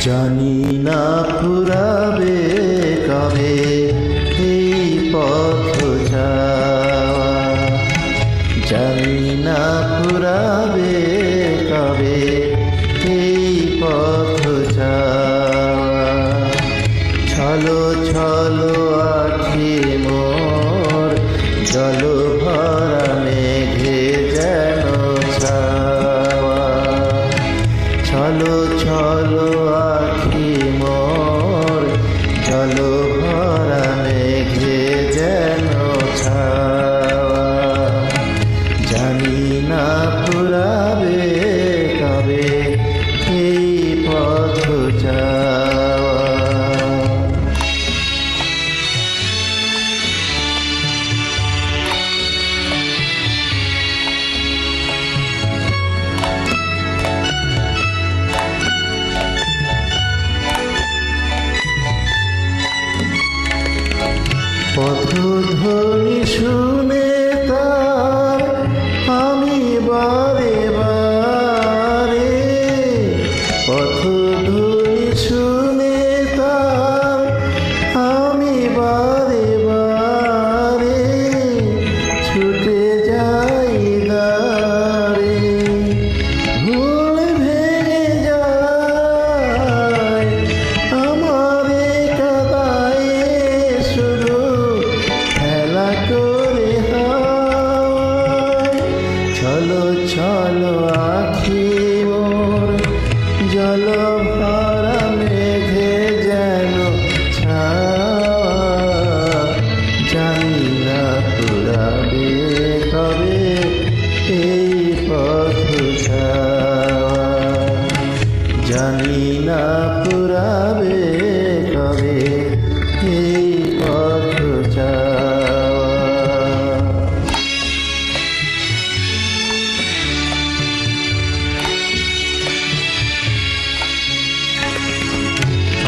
জানি না sure না পুরাবে কবে? এই পথ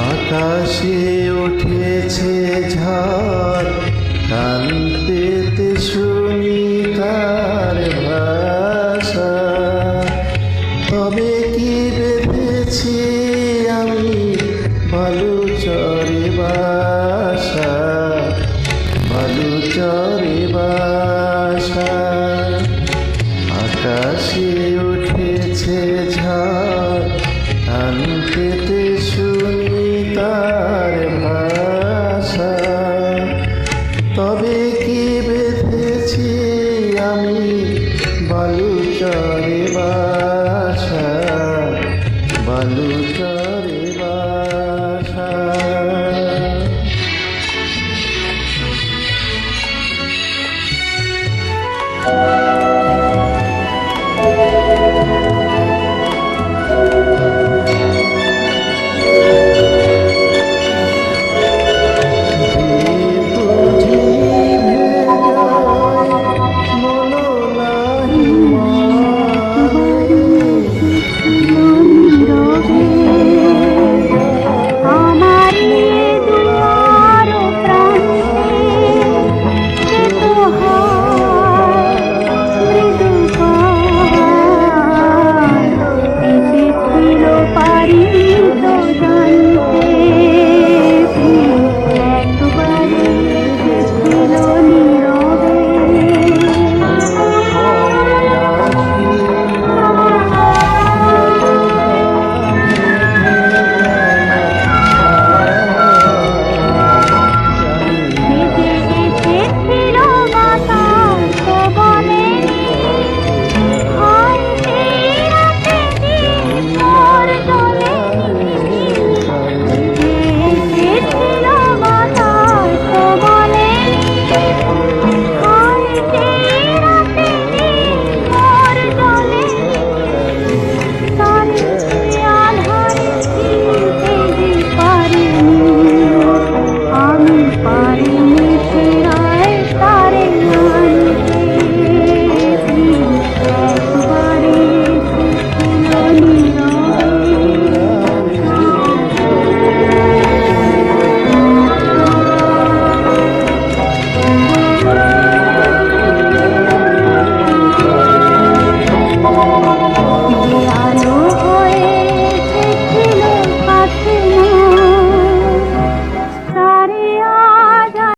আকাশে উঠেছে ঝড় কান্তে কান শুনি তার ভাষা। তবে কি বেঁধেছি আমি বলি